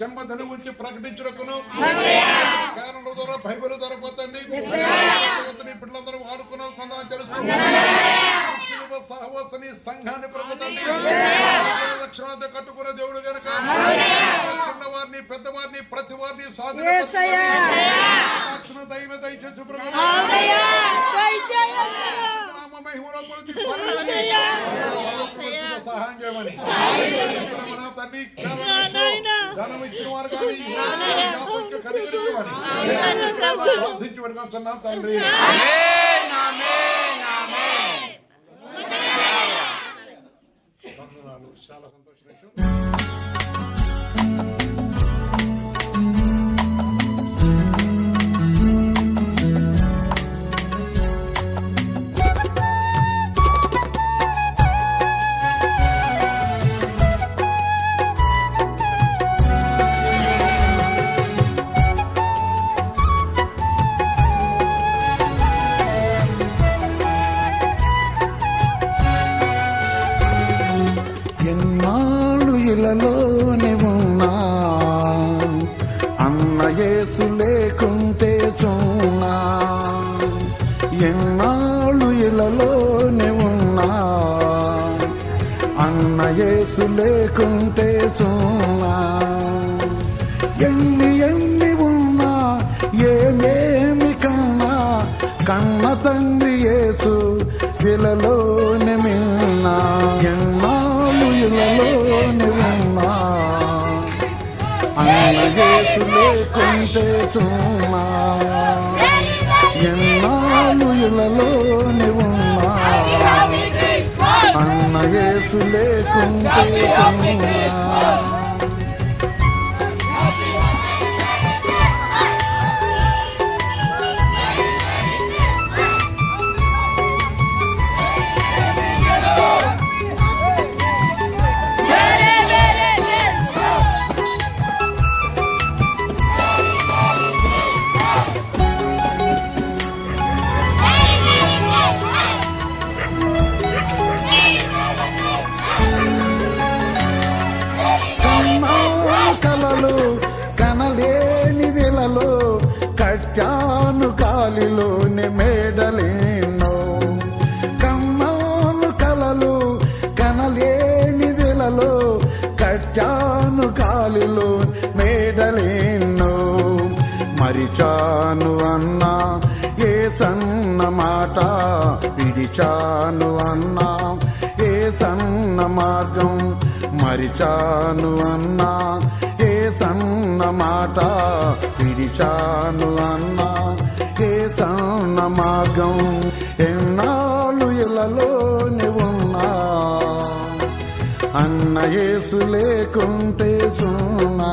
జన్మదిన గురించి ప్రకటించుటకును. కారణం ద్వారా బైబిల్ ద్వారా పోతండి బిడ్డలందరూ వాడుకున్న కొందరు తెలుసుకున్నారు సహవస్తని సంఘాన్ని ప్రభుత్వండి లక్షణాలతో కట్టుకున్న దేవుడు గనుక చిన్నవారిని పెద్దవారిని ప్రతి వారిని. సాధన దైవ దయచేసి సహాయం చేయమని మన తండ్రి ధనం ఇచ్చిన వారు కానీ తండ్రి. వందనాలు. చాలా సంతోషం. విషయం. ఉన్నా. అన్న యేసు లేకుంటే చూనా ఎన్నాళ్ళు ఇలలోనే ఉన్నా. అన్న యేసు లేకుంటే చూనా ఎన్ని ఎన్ని ఉన్నా ఏమేమి కన్నా కన్న తండ్రి యేసు ఇలలోనే మిన్నా. ఎన్నాళ్ళు ఇలలోనే యేసు లేకుంటే చూనా ఎన్నాళ్ళు ఇలలోనే ఉన్నా. అన్న యేసు లేకుంటే చూనా గాలిలో మేడలేన్నో మరిచాను అన్నా ఏ సన్న మాట? విడిచాను అన్నా ఏ సన్న మార్గం? మరిచాను అన్నా ఏ సన్న మాట? విడిచాను అన్నా ఏ సన్న మార్గం? ఎన్నా అన్నయేసు లేకుంటే సున్నా